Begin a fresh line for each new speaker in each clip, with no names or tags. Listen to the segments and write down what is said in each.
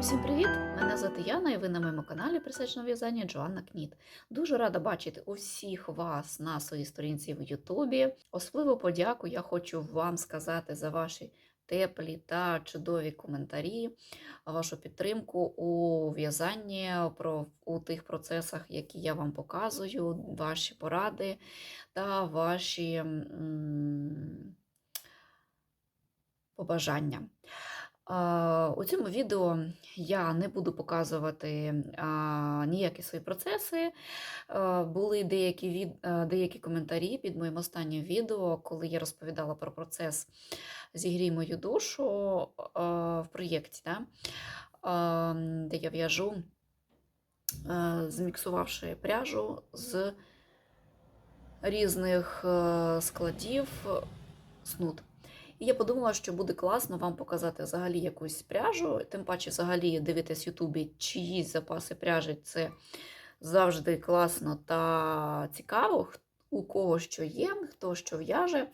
Усім привіт! Мене звати Яна, і ви на моєму каналі присвячено в'язання Джоанна Кніт. Дуже рада бачити усіх вас на своїй сторінці в Ютубі. Особливу подяку я хочу вам сказати за ваші теплі та чудові коментарі, вашу підтримку у в'язанні у тих процесах, які я вам показую, ваші поради та ваші побажання. У цьому відео я не буду показувати ніякі свої процеси. Були деякі, від, деякі коментарі під моїм останнім відео, коли я розповідала про процес «Зігрій мою душу в проєкті, да? де я в'яжу, зміксувавши пряжу з різних складів снуд. І я подумала, що буде класно вам показати взагалі якусь пряжу, тим паче, взагалі дивитись в Ютубі чиїсь запаси пряжі це завжди класно та цікаво, у кого що є, хто що в'яже.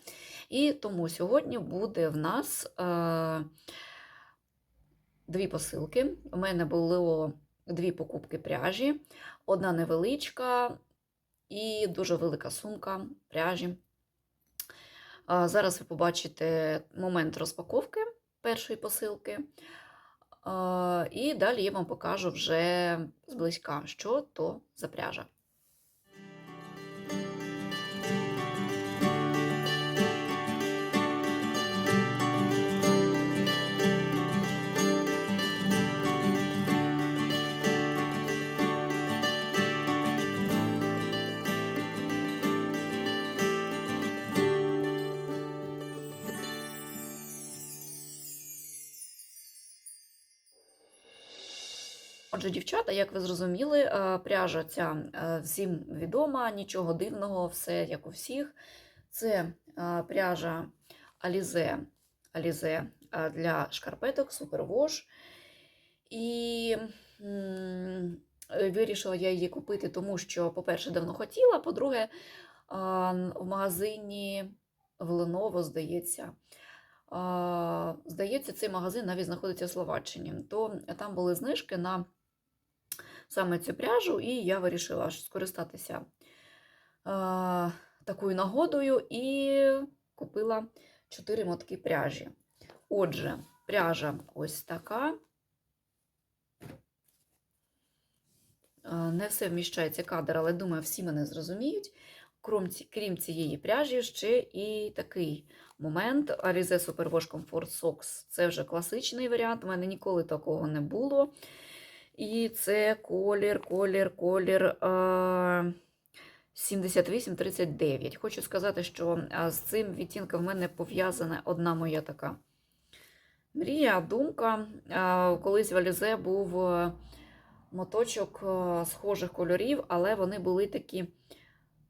І тому сьогодні буде в нас е, дві посилки. У мене було дві покупки пряжі, одна невеличка і дуже велика сумка пряжі. Зараз ви побачите момент розпаковки першої посилки. І далі я вам покажу вже зблизька, що то за пряжа. Отже, дівчата, як ви зрозуміли, е, пряжа ця е, всім відома, нічого дивного, все як у всіх. Це е, пряжа Alize, Alize е, для шкарпеток Superwash. І вирішила я її купити, тому що, по-перше, давно хотіла, по-друге, в магазині в Леново, здається. Здається, цей магазин навіть знаходиться в Словаччині. То там були знижки на саме цю пряжу, і я вирішила скористатися а, такою нагодою і купила 4 мотки пряжі. Отже, пряжа ось така. Не все вміщається кадр, але думаю, всі мене зрозуміють. Крім цієї пряжі, ще і такий момент. Alize Superwash Comfort Socks. Це вже класичний варіант. У мене ніколи такого не було. І це колір, колір, колір е, 7839. Хочу сказати, що е, з цим відтінком в мене пов'язана одна моя така мрія, думка. Е, Колись в Alize був е, моточок е, схожих кольорів, але вони були такі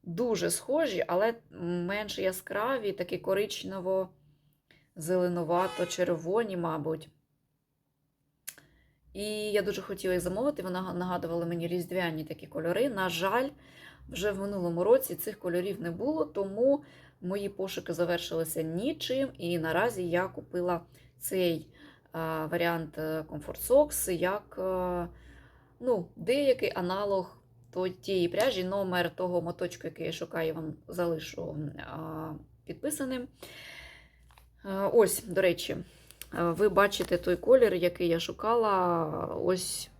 дуже схожі, але менш яскраві, такі коричнево-зеленувато-червоні, мабуть. І я дуже хотіла їх замовити. Вони нагадували мені різдвяні такі кольори. На жаль, вже в минулому році цих кольорів не було, тому мої пошуки завершилися нічим. І наразі я купила цей варіант е, Comfort Socks як е, ну, деякий аналог тієї пряжі. Номер того моточку, який я шукаю, вам залишу підписаним. Е, Ось, до речі, ви бачите той колір, який я шукала ось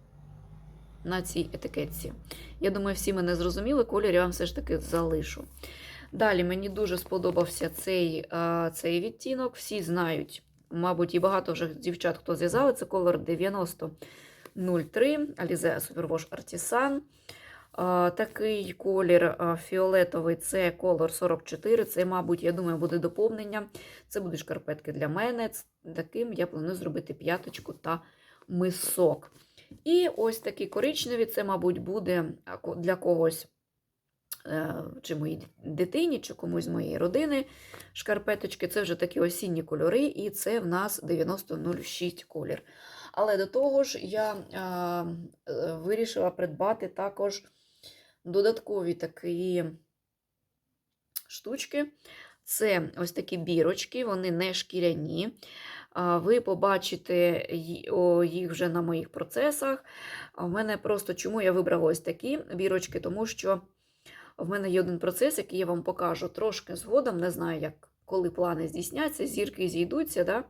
на цій етикетці. Я думаю, всі мене зрозуміли, колір я вам все ж таки залишу. Далі мені дуже сподобався цей, е, цей відтінок. Всі знають, мабуть, і багато вже дівчат, хто зв'язали, це колор 9003 Alize Superwash Artisan. А, Такий колір фіолетовий це колор 44. Це, мабуть, я думаю, буде доповнення. Це будуть шкарпетки для мене. Таким я планую зробити п'яточку та мисок. І ось такі коричневі, це, мабуть, буде для когось, е, чи моїй дитині, чи комусь з моєї родини. Шкарпеточки це вже такі осінні кольори, і це в нас 9006 колір. Але до того ж, я е, вирішила придбати також додаткові такі штучки. Це ось такі бірочки, вони не шкіряні. Ви побачите їх вже на моїх процесах. В мене просто чому я вибрала ось такі бірочки, тому що в мене є один процес, який я вам покажу трошки згодом. Не знаю, як коли плани здійсняться, зірки зійдуться. Да?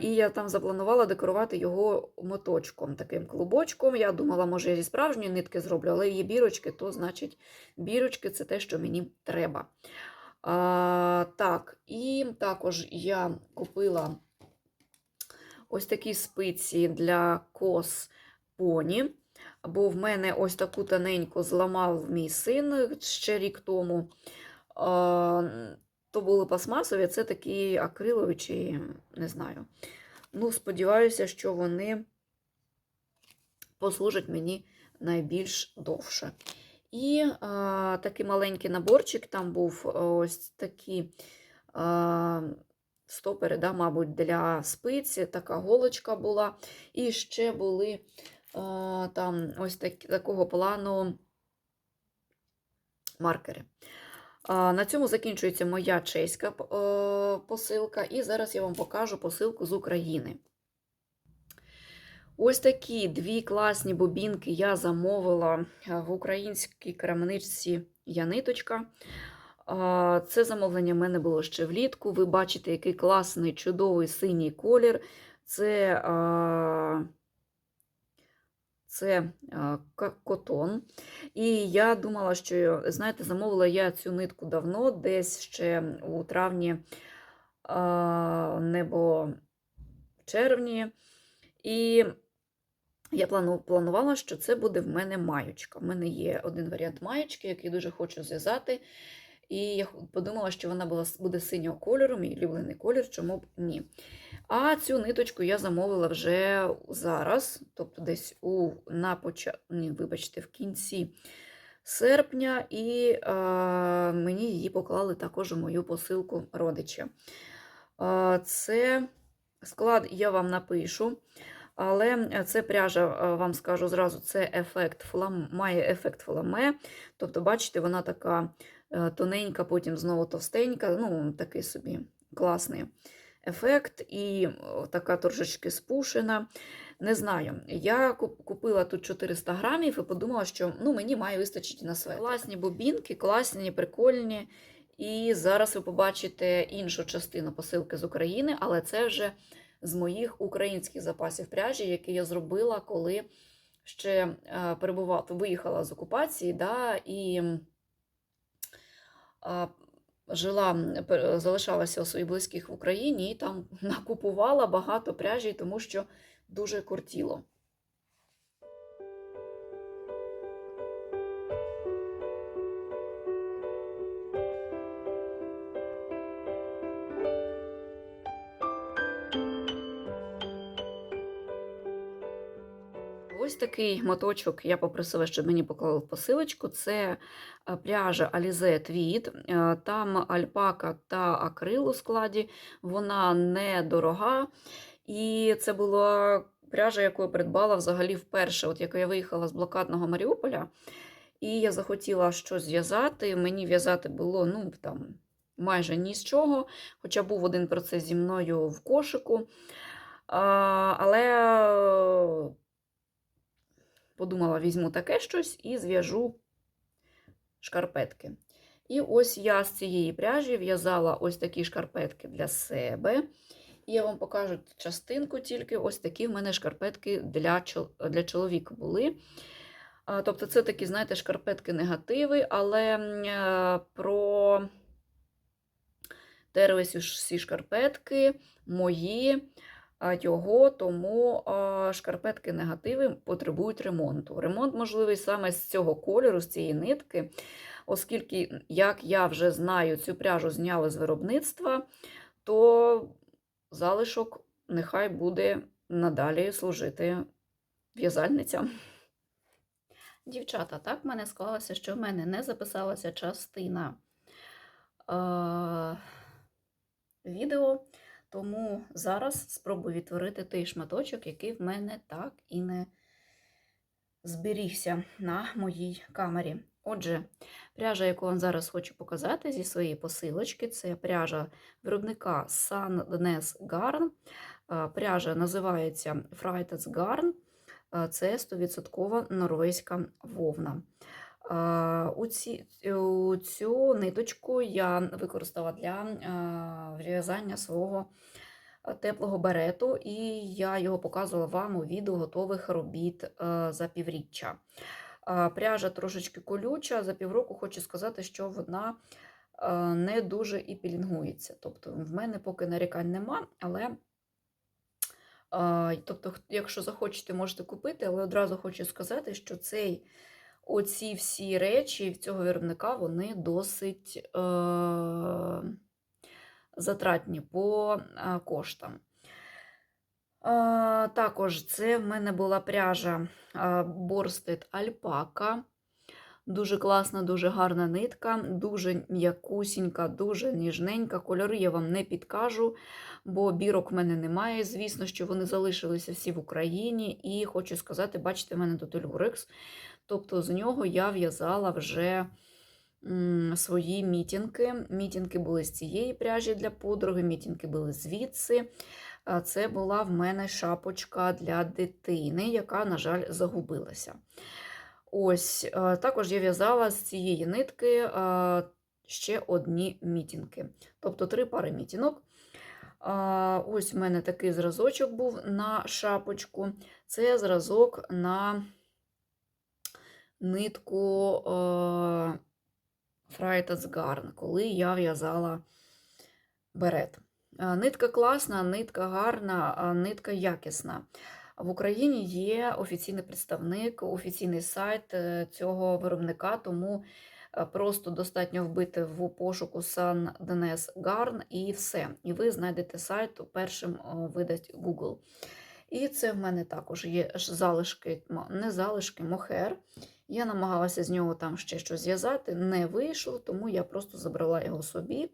І я там запланувала декорувати його моточком, таким клубочком. Я думала, може, я зі справжньої нитки зроблю, але є бірочки, то значить бірочки це те, що мені треба. А, так, і також я купила ось такі спиці для кос поні. Бо в мене ось таку тоненьку зламав мій син ще рік тому. То були пластмасові, це такі акрилові чи не знаю. Ну, сподіваюся, що вони послужать мені найбільш довше. І а, такий маленький наборчик, там був ось такі а, стопери, да, мабуть, для спиці, така голочка була. І ще були а, там ось так, такого плану маркери. На цьому закінчується моя чеська е, посилка, і зараз я вам покажу посилку з України. Ось такі дві класні бобінки я замовила в українській крамничці Яниточка. Це замовлення в мене було ще влітку. Ви бачите, який класний, чудовий синій колір. Це, це котон. І я думала, що, знаєте, замовила я цю нитку давно, десь ще у травні, небо червні. І я планувала, що це буде в мене маючка. В мене є один варіант маєчки, який дуже хочу зв'язати. І я подумала, що вона була, буде синього кольору, мій улюблений колір, чому б ні. А цю ниточку я замовила вже зараз, тобто десь у, на поча... ні, вибачте, в кінці серпня, і е, мені її поклали також у мою посилку родичі. Е, це склад я вам напишу. Але це пряжа, е, вам скажу зразу, це ефект флам, має ефект фламе. Тобто, бачите, вона така е, тоненька, потім знову товстенька. Ну, такий собі класний ефект, і така трошечки спушена. Не знаю. Я купила тут 400 грамів і подумала, що ну, мені має вистачити на своє. Класні бобінки, класні, прикольні. І зараз ви побачите іншу частину посилки з України, але це вже з моїх українських запасів пряжі, які я зробила, коли ще е, перебувала, виїхала з окупації, да, і жила, залишалася у своїх близьких в Україні і там накупувала багато пряжі, тому що дуже кортіло. Такий моточок я попросила, щоб мені поклали в посилочку. Це е, пряжа Alize Tweed. Е, Там альпака та акрил у складі. Вона недорога. І це була пряжа, яку я придбала взагалі вперше, от як я виїхала з блокадного Маріуполя. І я захотіла щось зв'язати. Мені в'язати було ну, там, майже ні з чого, хоча був один процес зі мною в кошику. А, але подумала, візьму таке щось і зв'яжу шкарпетки. І ось я з цієї пряжі в'язала ось такі шкарпетки для себе. І я вам покажу частинку тільки ось такі в мене шкарпетки для, для чоловіка були. Тобто, це такі, знаєте, шкарпетки негативи, але е, про терлись всі шкарпетки мої його, тому шкарпетки негативи потребують ремонту. Ремонт можливий саме з цього кольору, з цієї нитки, оскільки, як я вже знаю, цю пряжу зняли з виробництва, то залишок нехай буде надалі служити в'язальницям. Дівчата, так в мене склалося, що в мене не записалася частина е- відео. Тому зараз спробую відтворити той шматочок, який в мене так і не зберігся на моїй камері. Отже, пряжа, яку вам зараз хочу показати зі своєї посилочки, це пряжа виробника Sandnes Garn. Пряжа називається Freitas Garn. Це 100% норвезька вовна. У, цю ниточку я використала для в'язання свого е, теплого берету, і я його показувала вам у відео готових робіт е, за півріччя. Е, Пряжа трошечки колюча, за півроку хочу сказати, що вона не дуже і пілінгується. Тобто в мене поки нарікань нема, але Тобто, якщо захочете, можете купити, але одразу хочу сказати, що цей, оці всі речі в цього виробника вони досить затратні по е, коштам. Також це в мене була пряжа а, Borsted Alpaca. Дуже класна, дуже гарна нитка, дуже м'якусінька, дуже ніжненька. Кольори я вам не підкажу, бо бірок в мене немає. Звісно, що вони залишилися всі в Україні. І хочу сказати, бачите, в мене тут люрекс. Тобто з нього я в'язала вже свої мітінки. Мітінки були з цієї пряжі для подруги, мітінки були звідси. Це була в мене шапочка для дитини, яка, на жаль, загубилася. Ось, також я в'язала з цієї нитки ще одні мітінки, тобто три пари мітінок. Ось в мене такий зразочок був на шапочку. Це зразок на нитку Garn, коли я в'язала берет. Нитка класна, нитка гарна, нитка якісна. В Україні є офіційний представник, офіційний сайт е, цього виробника, тому е, просто достатньо вбити в пошуку San Denes Garn і все. І ви знайдете сайт, першим видасть Google. І це в мене також є залишки, не залишки, мохер. Я намагалася з нього там ще щось зв'язати, не вийшло, тому я просто забрала його собі.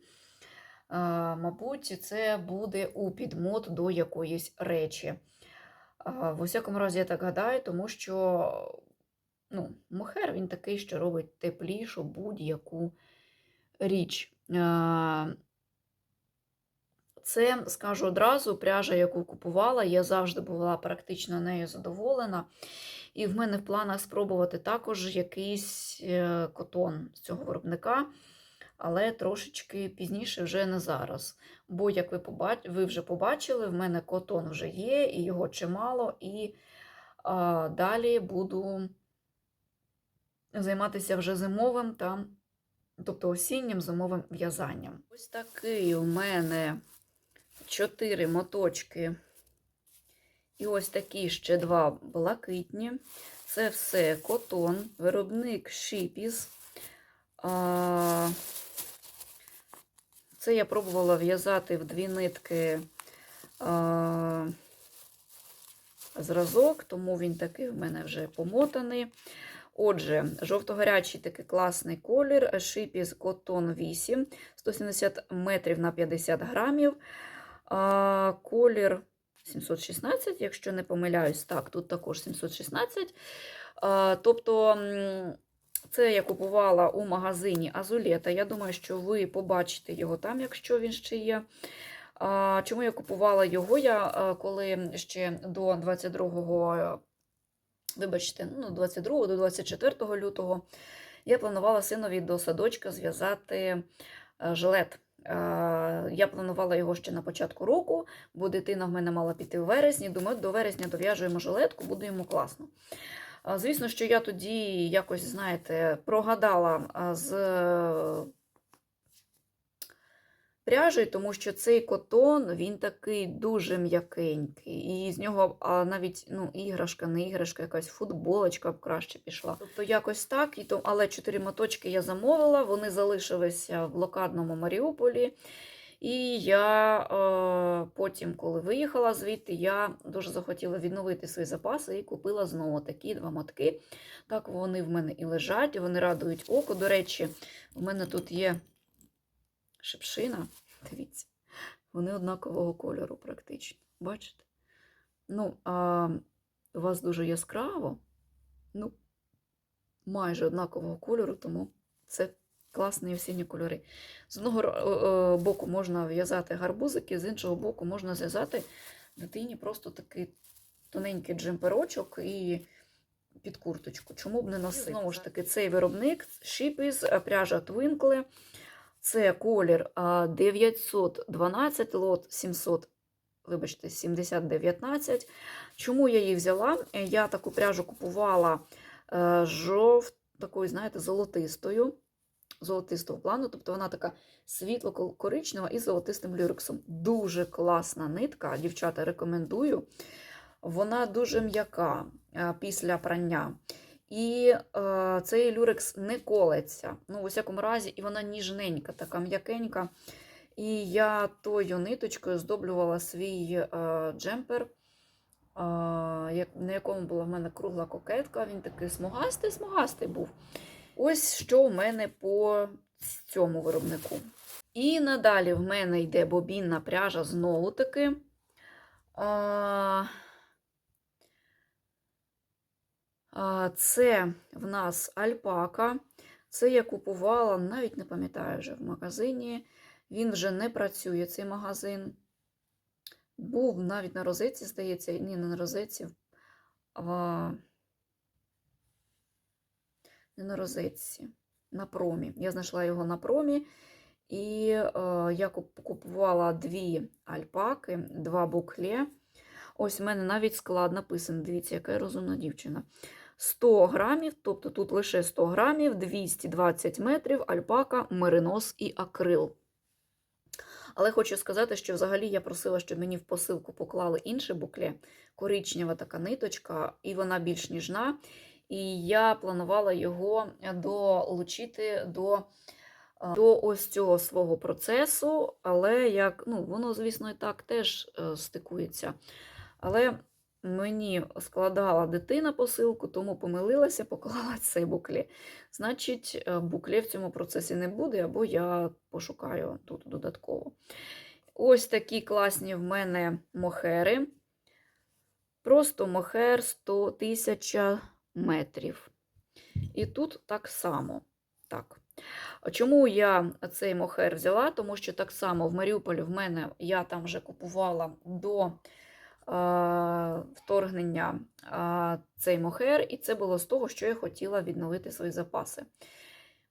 А, Мабуть, це буде у підмот до якоїсь речі. А, В усякому разі, я так гадаю, тому що ну, мохер він такий, що робить теплішу будь-яку річ. А, Це, скажу одразу, пряжа, яку купувала, я завжди була практично нею задоволена. І в мене в планах спробувати також якийсь е, котон з цього виробника, але трошечки пізніше, вже не зараз. Бо, як ви, побач... ви вже побачили, в мене котон вже є, і його чимало, і а, далі буду займатися вже зимовим та, тобто осіннім зимовим в'язанням. Ось такий у мене чотири моточки. І ось такі ще два блакитні. Це все котон, виробник Шіпіс. Це я пробувала в'язати в дві нитки зразок, тому він такий в мене вже помотаний. Отже, жовто-гарячий такий класний колір, Шипіс Котон 8, 170 метрів на 50 грамів. Колір 716, якщо не помиляюсь, так, тут також 716. Тобто, це я купувала у магазині Азулета. Я думаю, що ви побачите його там, якщо він ще є. Чому я купувала його? Я коли ще до 22-го, вибачте, ну, 22 до 24 лютого я планувала синові до садочка зв'язати е, жилет. Е, Я планувала його ще на початку року, бо дитина в мене мала піти у вересні. Думаю, до вересня дов'яжуємо жилетку, буде йому класно. Звісно, що я тоді якось, знаєте, прогадала з е, пряжею, тому що цей котон, він такий дуже м'якенький. І з нього а, навіть ну, іграшка, не іграшка, якась футболочка б краще пішла. Тобто якось так, і то, але чотири моточки я замовила, вони залишилися в блокадному Маріуполі. І я е, потім, коли виїхала звідти, я дуже захотіла відновити свої запаси і купила знову такі два мотки. Так вони в мене і лежать, вони радують око. До речі, в мене тут є шипшина. Дивіться, вони однакового кольору практично. Бачите? Ну, а у вас дуже яскраво. Ну, майже однакового кольору, тому це класні осінні кольори. З одного боку можна в'язати гарбузики, з іншого боку можна зв'язати дитині просто такий тоненький джемперочок і під курточку. Чому б не носити? Знову ж таки, цей виробник е, пряжа Twinkle. Це колір 912 лот 700, вибачте, 7019. Чому я її взяла? Я таку пряжу купувала е, жов, такою, знаєте, золотистою, золотистого плану, тобто вона така світло-коричнева із золотистим люрексом. Дуже класна нитка, дівчата, рекомендую. Вона дуже м'яка е, після прання. І е, цей люрекс не колеться. Ну, в усякому разі, і вона ніжненька, така м'якенька. І я тою ниточкою здоблювала свій е, джемпер, е, на якому була в мене кругла кокетка. Він такий смугастий, смугастий був. Ось що в мене по цьому виробнику. І надалі в мене йде бобінна пряжа знову таки. А, а, Це в нас альпака. Це я купувала, навіть не пам'ятаю вже в магазині. Він вже не працює, цей магазин. Був навіть на розетці, здається, ні, не на розетці. А... Не на розетці, на промі. Я знайшла його на промі. І е, я купувала дві альпаки, два букле. Ось в мене навіть склад написаний. Дивіться, яка розумна дівчина. 100 грамів, тобто тут лише 100 грамів, 220 метрів, альпака, меринос і акрил. Але хочу сказати, що взагалі я просила, щоб мені в посилку поклали інше букле, коричнева така ниточка, і вона більш ніжна. І я планувала його долучити до, до ось цього свого процесу, але як, ну, воно, звісно, і так теж е, стикується. Але мені складала дитина посилку, тому помилилася, поклала цей букле. Значить, е, букле в цьому процесі не буде, або я пошукаю тут додатково. Ось такі класні в мене мохери. Просто мохер 100 тисяч метрів. І тут так само. Так. Чому я цей мохер взяла? Тому що так само в Маріуполі в мене я там вже купувала до вторгнення цей мохер, і це було з того, що я хотіла відновити свої запаси.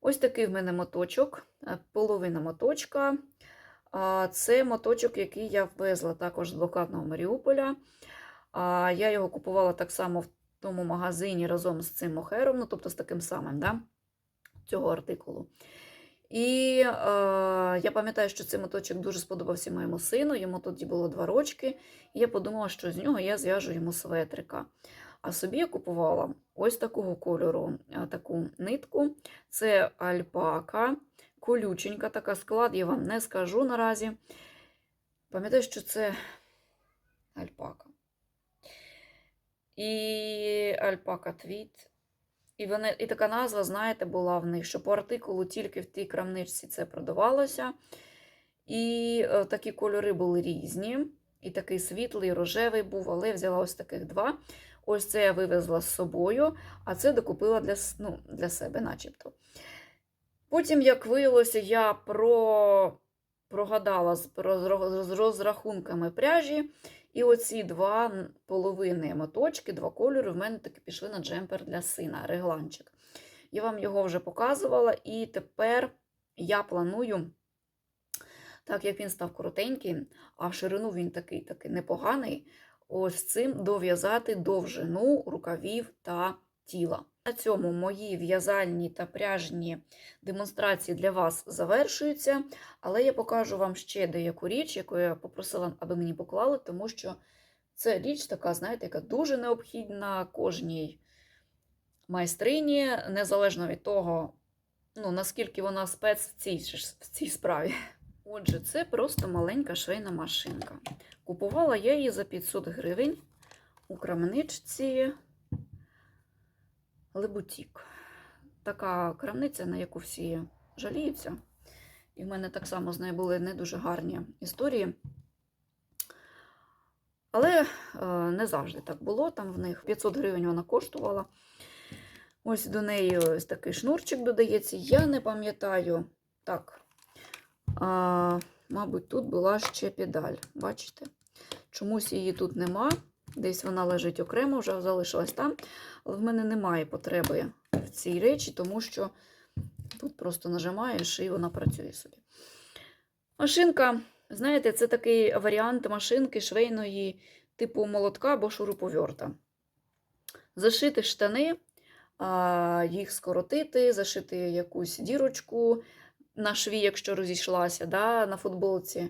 Ось такий в мене моточок, е, половина моточка. Це моточок, який я ввезла також з блокадного Маріуполя. Я його купувала так само в тому магазині разом з цим мохером, ну, тобто з таким самим, да? цього артикулу. І е, я пам'ятаю, що цей моточок дуже сподобався моєму сину, йому тоді було два рочки, і я подумала, що з нього я зв'яжу йому светрика. А собі я купувала ось такого кольору е, таку нитку. Це альпака, колюченька така склад, я вам не скажу наразі. Пам'ятаю, що це альпака. І альпака твіт. І, вони, і така назва, знаєте, була в них, що по артикулу тільки в тій крамничці це продавалося. І е, такі кольори були різні. І такий світлий, рожевий був, але я взяла ось таких два. Ось це я вивезла з собою, а це докупила для, ну, для себе, начебто. Потім, як виявилося, я про... прогадала з розрахунками пряжі. І оці два половини моточки, два кольори, в мене таки пішли на джемпер для сина, регланчик. Я вам його вже показувала, і тепер я планую, так як він став коротенький, а в ширину він такий такий непоганий, ось цим дов'язати довжину рукавів та тіла. На цьому мої в'язальні та пряжні демонстрації для вас завершуються. Але я покажу вам ще деяку річ, яку я попросила, аби мені поклали, тому що це річ така, знаєте, яка дуже необхідна кожній майстрині, незалежно від того, ну, наскільки вона спец в цій, в цій справі. Отже, це просто маленька швейна машинка. Купувала я її за 500 гривень у крамничці Лебутік. Така крамниця, на яку всі жаліються. І в мене так само з нею були не дуже гарні історії. Але е, не завжди так було. Там в них 500 гривень вона коштувала. Ось до неї ось такий шнурчик додається. Я не пам'ятаю. Так. А, мабуть, тут була ще педаль. Бачите? Чомусь її тут нема. Десь вона лежить окремо, вже залишилась там. Але в мене немає потреби в цій речі, тому що тут просто нажимаєш і вона працює собі. Машинка, знаєте, це такий варіант машинки швейної типу молотка або шуруповерта. Зашити штани, їх скоротити, зашити якусь дірочку на шві, якщо розійшлася, да, на футболці.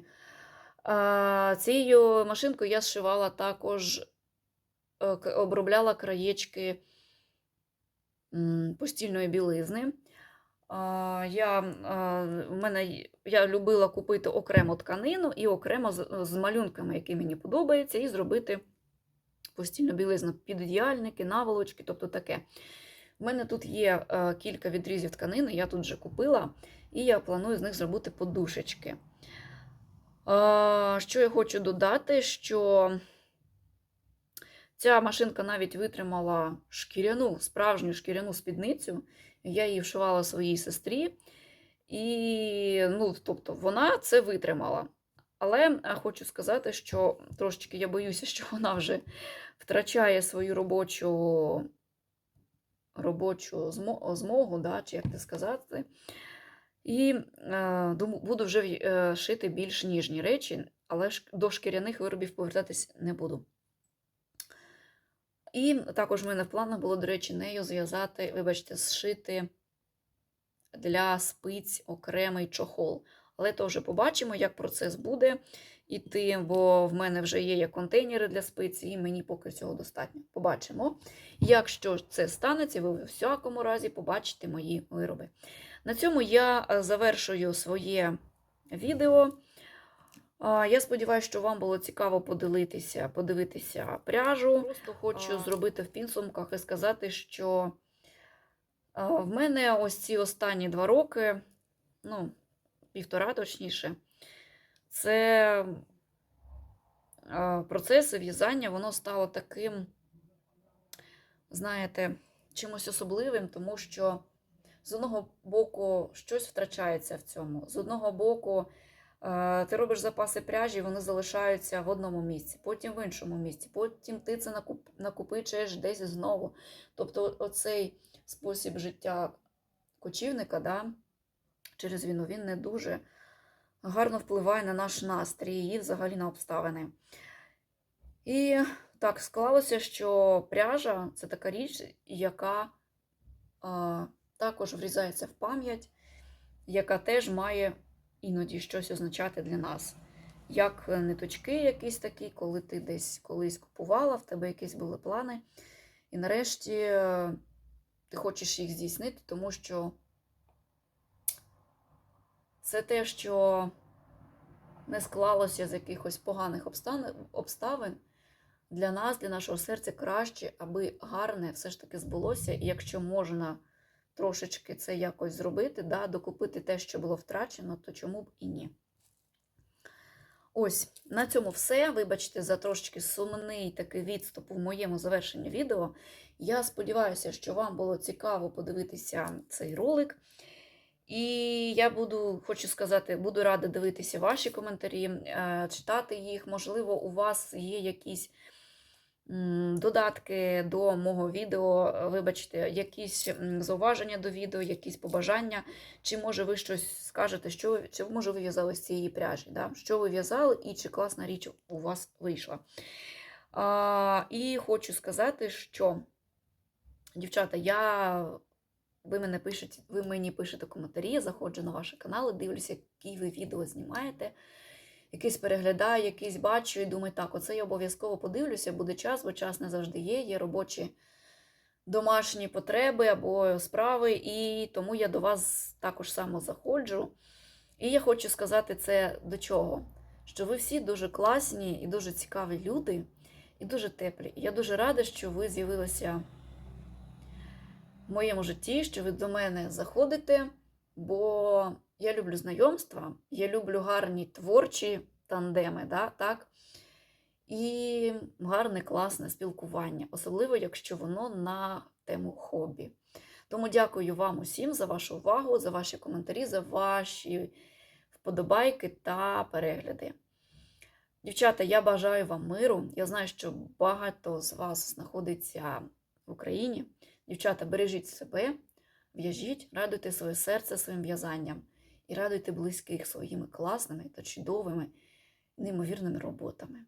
Цією машинкою я зшивала також, обробляла краєчки постільної білизни. Я, в мене, я любила купити окремо тканину і окремо з, з малюнками, які мені подобаються, і зробити постільну білизну, підодіальники, наволочки, тобто таке. У мене тут є е, кілька відрізів тканини, я тут вже купила, і я планую з них зробити подушечки. Що я хочу додати, що ця машинка навіть витримала шкіряну, справжню шкіряну спідницю. Я її вшивала своїй сестрі, і ну, тобто, вона це витримала. Але хочу сказати, що трошечки я боюся, що вона вже втрачає свою робочу, робочу змогу, да, чи як це сказати. І е, буду вже е, шити більш ніжні речі, але до шкіряних виробів повертатись не буду. І також в мене в планах було, до речі, нею зв'язати, вибачте, зшити для спиць окремий чохол. Але то вже побачимо, як процес буде іти, бо в мене вже є контейнери для спиць, і мені поки цього достатньо. Побачимо. Якщо це станеться, ви в всякому разі побачите мої вироби. На цьому я е, завершую своє відео. Я сподіваюся, що вам було цікаво подивитися, подивитися пряжу. Просто хочу зробити в підсумках і сказати, що в мене ось ці останні два роки, ну, півтора точніше, це а, процеси в'язання, воно стало таким, знаєте, чимось особливим, тому що з одного боку щось втрачається в цьому. З одного боку, ти робиш запаси пряжі, вони залишаються в одному місці, потім в іншому місці, потім ти це накопичуєш десь знову. Тобто, оцей спосіб життя кочівника да, через війну він не дуже гарно впливає на наш настрій і взагалі на обставини. І так склалося, що пряжа це така річ, яка а, також врізається в пам'ять, яка теж має іноді щось означати для нас. Як е, ниточки якісь такі, коли ти десь колись купувала, в тебе якісь були плани, і нарешті е, ти хочеш їх здійснити, тому що це те, що не склалося з якихось поганих обставин, для нас, для нашого серця краще, аби гарне все ж таки збулося, і якщо можна трошечки це якось зробити, да, докупити те, що було втрачено, то чому б і ні. Ось, на цьому все. Вибачте за трошечки сумний такий відступ у моєму завершенні відео. Я сподіваюся, що вам було цікаво подивитися цей ролик. І я буду, хочу сказати, буду рада дивитися ваші коментарі, е, читати їх. Можливо, у вас є якісь додатки до мого відео, е, вибачте, якісь зауваження до відео, якісь побажання, чи може ви щось скажете, що чи може ви в'язали з цієї пряжі, да? що ви в'язали і чи класна річ у вас вийшла. А, і хочу сказати, що, дівчата, я ви, мене пишете, ви мені пишете коментарі, я заходжу на ваші канали, дивлюся, які ви відео знімаєте. Якийсь переглядаю, якийсь бачу і думаю, так, оце я обов'язково подивлюся, буде час, бо час не завжди є, є робочі домашні потреби або справи, і тому я до вас також само заходжу. І я хочу сказати це до чого? Що ви всі дуже класні і дуже цікаві люди, і дуже теплі. І я дуже рада, що ви з'явилися в моєму житті, що ви до мене заходите, бо я люблю знайомства, я люблю гарні творчі тандеми, да, так? і гарне, класне спілкування, особливо якщо воно на тему хобі. Тому дякую вам усім за вашу увагу, за ваші коментарі, за ваші вподобайки та перегляди. Дівчата, я бажаю вам миру. Я знаю, що багато з вас знаходиться в Україні. Дівчата, бережіть себе, в'яжіть, радуйте своє серце своїм в'язанням і радуйте близьких своїми класними та чудовими, неймовірними роботами.